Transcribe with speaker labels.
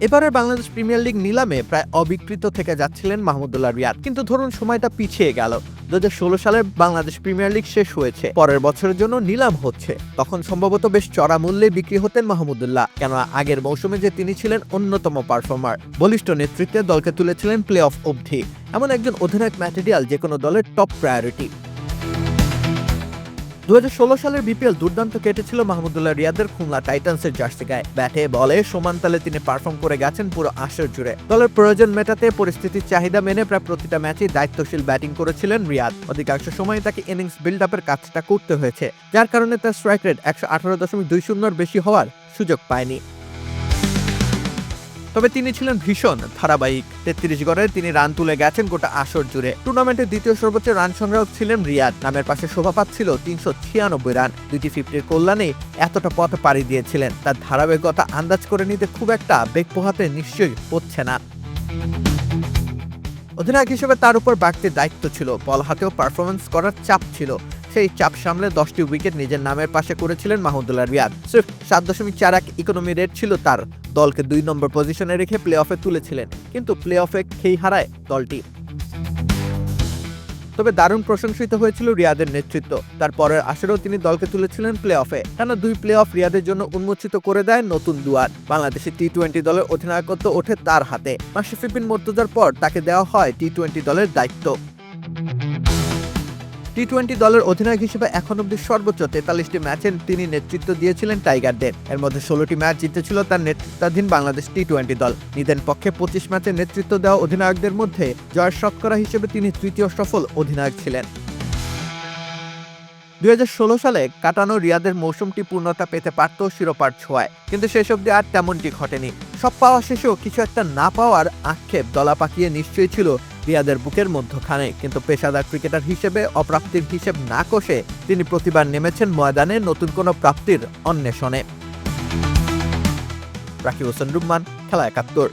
Speaker 1: এবারের Bangladesh premier league নিলামে প্রায় অবিকৃত থেকে যাচ্ছিলেন মাহমুদুল্লাহ রিয়াদ। কিন্তু ধরুন, সময়টা পিছিয়ে গেল। দু সালে বাংলাদেশ প্রিমিয়ার লিগ শেষ হয়েছে। পরের বছরের জন্য নিলাম হচ্ছে। তখন সম্ভবত বেশ চড়া মূল্যে বিক্রি হতেন মাহমুদুল্লাহ কেন আগের মৌসুমে যে তিনি ছিলেন অন্যতম পারফর্মার। বলিষ্ঠ নেতৃত্বে দলকে তুলেছিলেন প্লে অফ অবধি। এমন একজন অধিনায়ক ম্যাটেরিয়াল যে কোনো দলের টপ প্রায়োরিটি দুহাজার ষোলো সালের বিপিএল দুর্দান্ত কেটেছিল মাহমুদুল্লাহ রিয়াদের খুলনা টাইটান্সের জার্সি গায়ে ব্যাটে, বলে সমান তালে তিনি পারফর্ম করে গেছেন পুরো আসর জুড়ে। দলের প্রয়োজন মেটাতে পরিস্থিতির চাহিদা মেনে প্রায় প্রতিটা ম্যাচেই দায়িত্বশীল ব্যাটিং করেছিলেন রিয়াদ। অধিকাংশ সময় তাকে ইনিংস বিল্ড আপের কাজটা করতে হয়েছে, যার কারণে তার স্ট্রাইক রেট একশো আঠারো দশমিক দুই শূন্যর বেশি হওয়ার সুযোগ পায়নি। তবে তিনি ছিলেন ভীষণ ধারাবাহিক। তেত্রিশ গড়ে তিনি রান তুলে গেছেন গোটা আসর জুড়ে। টুর্নামেন্টের দ্বিতীয় সর্বোচ্চ রান সংগ্রাহক ছিলেন রিয়াদ। নামের পাশে শোভা পাচ্ছিল তিনশো ছিয়ানব্বই রান। দুইটি ফিফটির কল্যাণে এতটা পথ পাড়ি দিয়েছিলেন। তার ধারাবাহিকতা আন্দাজ করে নিতে খুব একটা বেগ পোহাতে নিশ্চয়ই হচ্ছে না। অধিনায়ক হিসেবে তার উপর বাড়তি দায়িত্ব ছিল। বল হাতেও পারফরমেন্স করার চাপ ছিল। সেই চাপ সামলে দশটি উইকেট নিজের নামের পাশে করেছিলেন মাহমুদুল্লাহ রিয়াদ। সির্ফ সাত দশমিক চার এক ইকোনমি রেট ছিল তার। দলকে দুই নম্বর পজিশনে রেখে প্লে অফে তুলেছিলেন, কিন্তু প্লে অফে খেই হারায় দলটি। তবে দারুণ প্রশংসিত হয়েছিল রিয়াদের নেতৃত্ব। তার পরের আসরেও তিনি দলকে তুলেছিলেন প্লে অফে টানা দুই প্লে অফ রিয়াদের জন্য উন্মোচিত করে দেয় নতুন দুয়ার। বাংলাদেশের টি টোয়েন্টি দলের অধিনায়কত্ব ওঠে তার হাতে। মাশরাফি বিন মর্তুজার পর তাকে দেওয়া হয় টি টোয়েন্টি দলের দায়িত্ব। টি টোয়েন্টি দলের অধিনায়ক হিসেবে এখন অব্দি সর্বোচ্চ তেতাল্লিশটি ম্যাচে তিনি নেতৃত্ব দিয়েছিলেন টাইগারদের। এর মধ্যে ষোলোটি ম্যাচ জিতেছিল তার নেতৃত্বাধীন বাংলাদেশ টি টোয়েন্টি দল। নিদেন পক্ষে পঁচিশ ম্যাচে নেতৃত্ব দেওয়া অধিনায়কদের মধ্যে জয়ের শতকরা হিসেবে তিনি তৃতীয় সফল অধিনায়ক ছিলেন। দুই হাজার ষোলো সালে কাটানো রিয়াদের মৌসুমটি পূর্ণতা পেতে পারত শিরোপার ছোঁয়ায়, কিন্তু শেষ অবধি আর তেমনটি ঘটেনি। সব পাওয়া শেষেও কিছু একটা না পাওয়ার আক্ষেপ দলা পাকিয়ে নিশ্চয়ই ছিল রিয়াদের বুকের মধ্যখানে। কিন্তু পেশাদার ক্রিকেটার হিসেবে, অপ্রাপ্তির হিসেব না কষে তিনি প্রতিবার নেমেছেন ময়দানে নতুন কোনো প্রাপ্তির অন্বেষণে। রাকিব হোসেন রুম্মান খেলা একাত্তর।